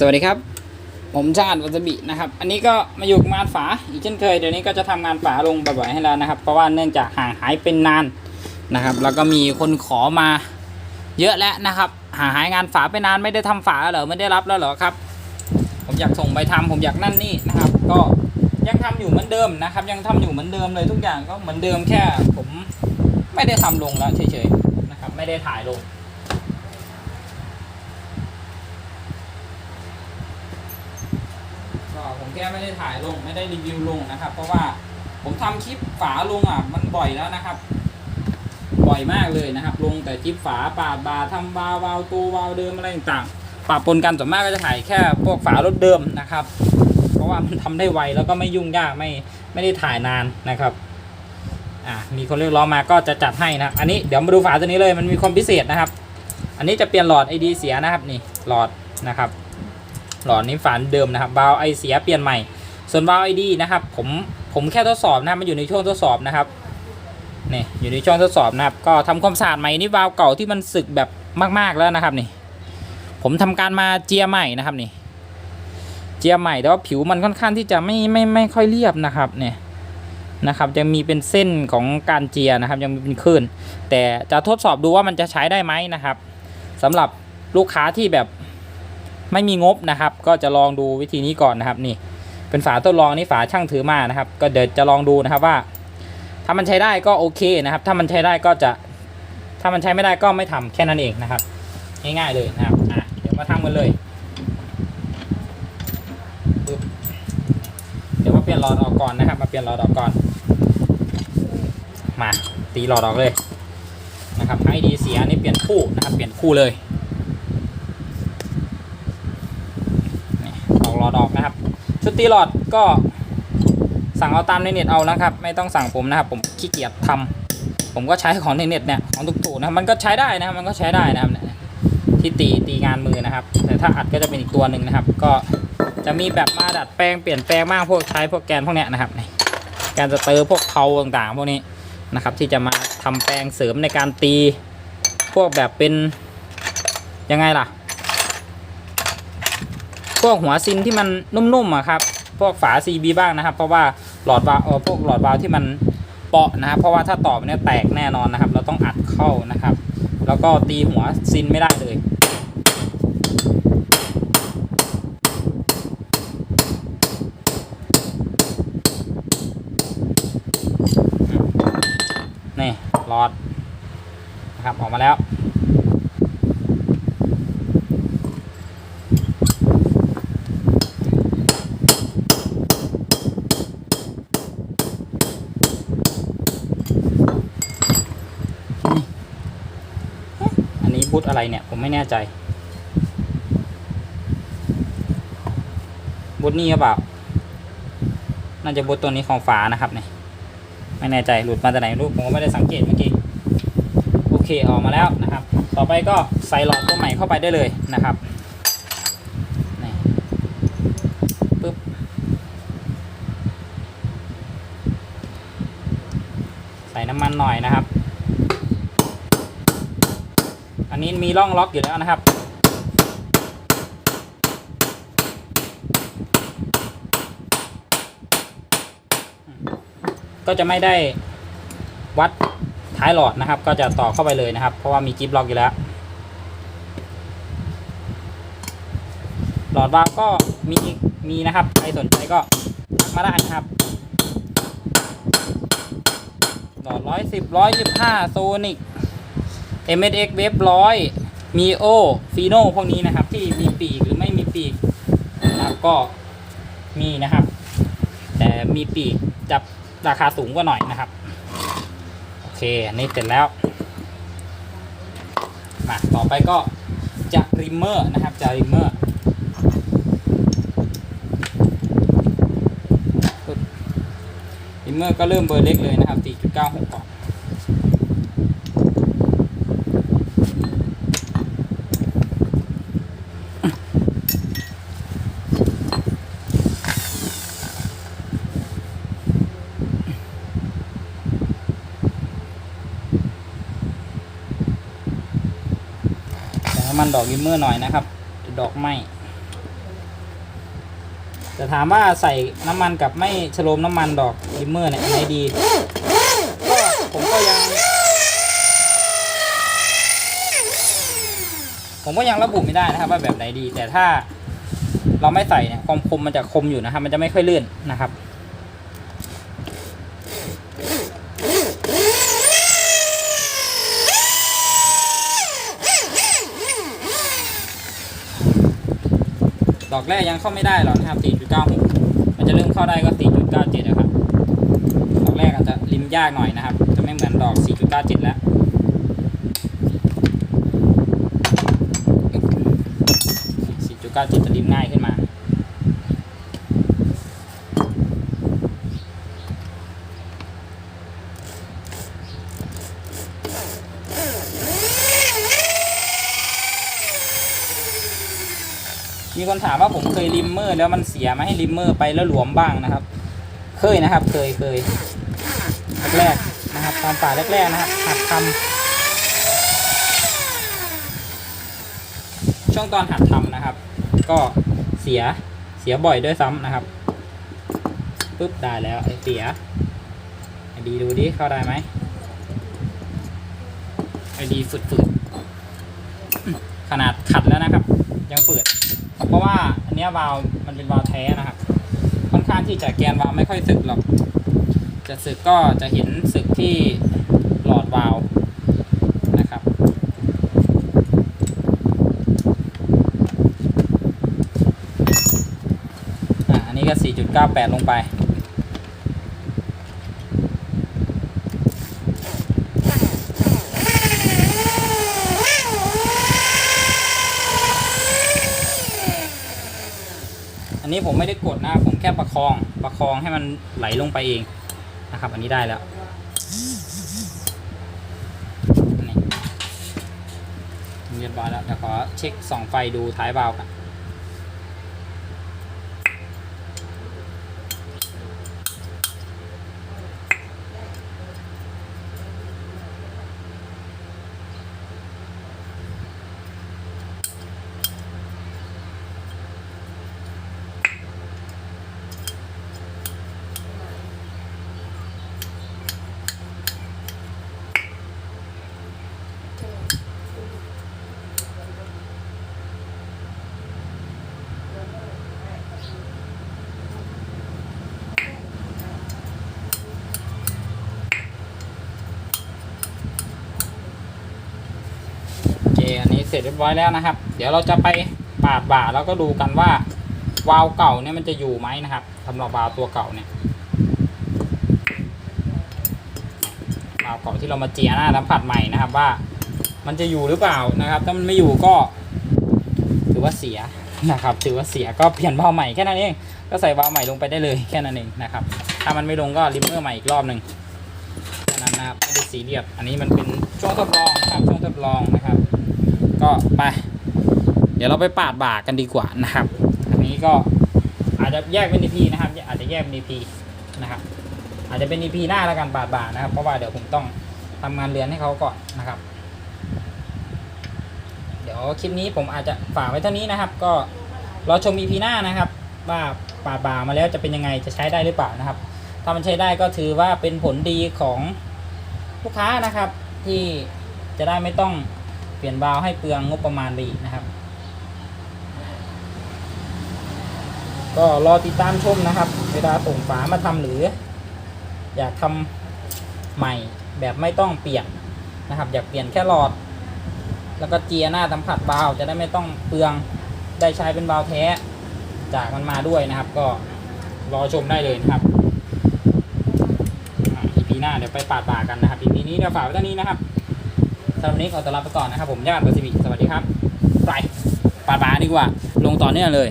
สวัสดีครับ ผมชาติวัสบินะครับ อันนี้ก็มาอยู่กับงานฝาอีกเช่นเคย เดี๋ยวนี้ก็จะทำงานฝาลงบ่อยๆให้แล้วนะครับ เพราะว่าเนื่องจากห่างหายเป็นนานนะครับ แล้วก็มีคนขอมาเยอะแล้วนะครับ ห่างหายงานฝาไปนานไม่ได้ทำฝาแล้วเหรอไม่ได้รับแล้วเหรอครับ ผมอยากส่งไปทำผมอยากนั่นนี่นะครับ ก็ยังทำอยู่เหมือนเดิมนะครับ ยังทำอยู่เหมือนเดิมเลยทุกอย่างก็เหมือนเดิมแค่ ผมไม่ได้ทำลงแล้วเฉยๆนะครับ ไม่ได้ถ่ายลง ก็ผม แค่ไม่ได้ถ่ายลงไม่ได้รีวิวลงนะครับ เพราะว่าผมทำคลิปฝาลงอะมันบ่อยแล้วนะครับ บ่อยมากเลยนะครับ ลงแต่คลิปฝาปาดบาทำบาวาวตัววาวเดิมอะไรต่างๆปะปนกันส่วนมากก็จะถ่ายแค่พวกฝารถเดิมนะครับ เพราะว่ามันทำได้ไวแล้วก็ไม่ยุ่งยากไม่ไม่ได้ถ่ายนานนะครับอ่ามีคนเรียกร้องมาก็จะจัดให้นะอันนี้เดี๋ยวมาดูฝาตัวนี้เลยมันมีความพิเศษนะครับ อันนี้จะเปลี่ยนหลอดไอดีเสียนะครับนี่หลอดนะครับ หลอดนี้ฝาเดิมนะครับบาวไอเสียเปลี่ยนใหม่ ส่วนบาวไอดีนะครับผมผมแค่ทดสอบนะครับมันอยู่ในช่วงทดสอบนะครับนี่อยู่ในช่วงทดสอบนะครับก็ทำความสะอาดใหม่นี่วาล์วเก่าที่มันสึกแบบมาก ๆแล้วนะครับนี่ผมทำการมาเจียใหม่นะครับนี่เจียใหม่แต่ว่าผิวมันค่อนข้างที่จะไม่ไม่ไม่ค่อยเรียบนะครับเนี่ยนะครับยังมีเป็นเส้นของการเจียนะครับยังมีเป็นคลื่นแต่จะทดสอบดูว่ามันจะใช้ได้ไหมนะครับสำหรับลูกค้าที่แบบ ไม่มีงบนะครับ ก็จะลองดูวิธีนี้ก่อนนะครับนี่ เป็นฝาทดลองนี่ฝาช่างถือมานะครับ ก็เดี๋ยวจะลองดูนะครับว่า ถ้ามันใช้ได้ก็โอเคนะครับ ถ้ามันใช้ได้ก็จะถ้ามันใช้ไม่ได้ก็ไม่ทำแค่นั้นเองนะครับ ง่ายๆเลยนะครับอะเดี๋ยวมาทำกันเลยเดี๋ยวมาเปลี่ยนหลอดออกก่อนนะครับ มาเปลี่ยนหลอดออกก่อน มาตีหลอดออกเลยนะครับไอดีเสียนี่เปลี่ยนคู่นะครับ เปลี่ยนคู่เลย อกนะครับ ชุดตีหลอดก็สั่งเอาตามในเน็ตเอานะครับ ไม่ต้องสั่งผมนะครับ ผมขี้เกียจทำผมก็ใช้ของในเน็ตเนี่ยของถูกๆนะมันก็ใช้ได้นะมันก็ใช้ได้นะครับเนี่ยที่ตีตีงานมือนะครับ แต่ถ้าอัดก็จะเป็นอีกตัวหนึ่งนะครับ ก็จะมีแบบมาดัดแปลงเปลี่ยนแปลงมากพวกใช้พวกแกนพวกเนี้ยนะครับนี่แกนสเตอร์พวกเพาต่างๆ พวกนี้นะครับ ที่จะมาทำแปลงเสริมในการตี พวกแบบเป็นยังไงล่ะ วกหัวซินที่มันนุ่มๆอะครับ พวกฝา CB บ้างนะครับ เพราะว่าหลอดวาล์วพวกหลอดวาล์วที่มันเปาะนะครับ เพราะว่าถ้าต่อเนี่ยแตกแน่นอนนะครับ เราต้องอัดเข้านะครับ แล้วก็ตีหัวซินไม่ได้เลย นี่หลอดนะครับออกมาแล้ว อันนี้บูทอะไรเนี่ย ผมไม่แน่ใจบูทนี่หรือเปล่า น่าจะบูทตัวนี้ของฝานะครับเนี่ยไม่แน่ใจหลุดมาจากไหนรู้ผมก็ไม่ได้สังเกตเมื่อกี้โอเคออกมาแล้วนะครับ ต่อไปก็ใส่หลอดตัวใหม่เข้าไปได้เลยนะครับนี่ปึ๊บใส่น้ำมันหน่อยนะครับ อันนี้มีร่องล็อกอยู่แล้วนะครับ ก็จะไม่ได้วัดท้ายหลอดนะครับ ก็จะต่อเข้าไปเลยนะครับ เพราะว่ามีจิ๊บล็อกอยู่แล้ว หลอดวาล์วก็มีมีนะครับ ใครสนใจก็ทักมาได้นะครับหลอดร้อยสิบร้อยยี่ห้าโซนิก MSX เว็บร้อยมีโอฟีโนพวกนี้นะครับ ที่มีปีกหรือไม่มีปีกนะครับก็มีนะครับ แต่มีปีกจะราคาสูงกว่าหน่อยนะครับ โอเคอันนี้เสร็จแล้วมาต่อไปก็จะริมเมอร์นะครับจะริมเมอร์ริมเมอร์ก็เริ่มเบอร์เล็กเลยนะครับ 4.96ก่อน ใส่น้ำมันดอกริมเมอร์หน่อยนะครับดอกไหมแต่ถามว่าใส่น้ำมันกับไม่ฉโลมน้ำมันดอกลิมเมอร์เนี่ยอันไหนดีก็ผมก็ยัง ผมก็ยังระบุไม่ได้นะครับ ว่าแบบไหนดี แต่ถ้าเราไม่ใส่เนี่ยความคมมันจะคมอยู่นะครับ มันจะไม่ค่อยเลื่อนนะครับ อกแรกยังเข้าไม่ได้หรอกนะครับ 4.96 มันจะเริ่มเข้าได้ก็ 4.97 นะครับ ดอกแรกอาจจะริมยากหน่อยนะครับ จะไม่เหมือนดอก 4.97 แล้ว4.97 จะริมง่ายขึ้นมา มีคนถามว่าผมเคยริมเมอร์แล้วมันเสียไหมให้ริมเมอร์ไปแล้วหลวมบ้างนะครับ เคยนะครับ เคยเคยแรกๆนะครับตอนป่าแรกๆนะครับหัดทำช่วงตอนหัดทำนะครับ ก็เสียเสียบ่อยด้วยซ้ำนะครับปุ๊บได้แล้วไอเสียไอดีดูดิเข้าได้ไหมไอดีฝืดๆขนาดขัดแล้วนะครับ ยังฝืด เพราะว่าอันนี้วาลมันเป็นวาลแท้นะครับค่อนข้างที่จะแกนวาลไม่ค่อยสึกหรอก จะสึกก็จะเห็นสึกที่หลอดวาลนะครับอะอันนี้ก็ 4.98 ลงไป อั นนี้ผมไม่ได้กดนะ ผมแค่ประคอง ประคองให้มันไหลลงไปเองนะครับ อันนี้ได้แล้วนี่เรียบร้อยแล้วเดี๋ยวขอเช็คส่องไฟดูท้ายบาล์วกันโอ เสร็จเรียบร้อยแล้วนะครับ เดี๋ยวเราจะไปปาดบ่าแล้วก็ดูกันว่าวาล์วเก่าเนี่ยมันจะอยู่ไหมนะครับสำหรับวาล์วตัวเก่าเนี่ยวาล์วเก่าที่เรามาเจียหน้าสัมผัสใหม่นะครับว่า มันจะอยู่หรือเปล่านะครับ ถ้ามันไม่อยู่ก็ ถือว่าเสียนะครับ ถือว่าเสียก็เปลี่ยนวาล์วใหม่แค่นั้นเองก็ใส่วาล์วใหม่ลงไปได้เลยแค่นั้นเองนะครับ ถ้ามันไม่ลงก็ริมเมอร์ใหม่อีกรอบหนึ่งแค่นั้นนะครับไม่ได้ซีเรียสอันนี้มันเป็นช่วงทดลองนะครับช่วงทดลองนะครับ ก็ไป เดี๋ยวเราไปปาดบ่ากันดีกว่านะครับ อันนี้ก็อาจจะแยกเป็น EP นะครับ อาจจะแยกเป็น EP นะครับ อาจจะเป็น EP หน้าแล้วกันปาดบ่านะครับ เพราะว่าเดี๋ยวผมต้องทำงานเรียนให้เขาก่อนนะครับ เดี๋ยวคลิปนี้ผมอาจจะฝากไว้เท่านี้นะครับ ก็รอชม EP หน้านะครับ ว่าปาดบ่ามาแล้วจะเป็นยังไงจะใช้ได้หรือเปล่านะครับถ้ามันใช้ได้ก็ถือว่าเป็นผลดีของลูกค้านะครับ ที่จะได้ไม่ต้อง เปลี่ยนวาล์วให้เปลืองงบประมาณไปอีกนะครับ ก็รอติดตามชมนะครับ เวลาส่งฝามาทำหรือ อยากทำใหม่แบบไม่ต้องเปลี่ยนนะครับ อยากเปลี่ยนแค่หลอด แล้วก็เจียหน้าสัมผัสวาล์วจะได้ไม่ต้องเปลืองได้ใช้เป็นวาล์วแท้จากมันมาด้วยนะครับ ก็รอชมได้เลยนะครับอ่า EP หน้าเดี๋ยวไปปาดบ่ากันนะครับ EP นี้เดี๋ยวฝากไว้เท่านี้นะครับ สำหรับนนี้ขอตัวลาไปก่อนนะครับผมยาดปัสสิบิสวัสดีครับไปปาดบ่าดีกว่า ลงต่อเนื่องเลย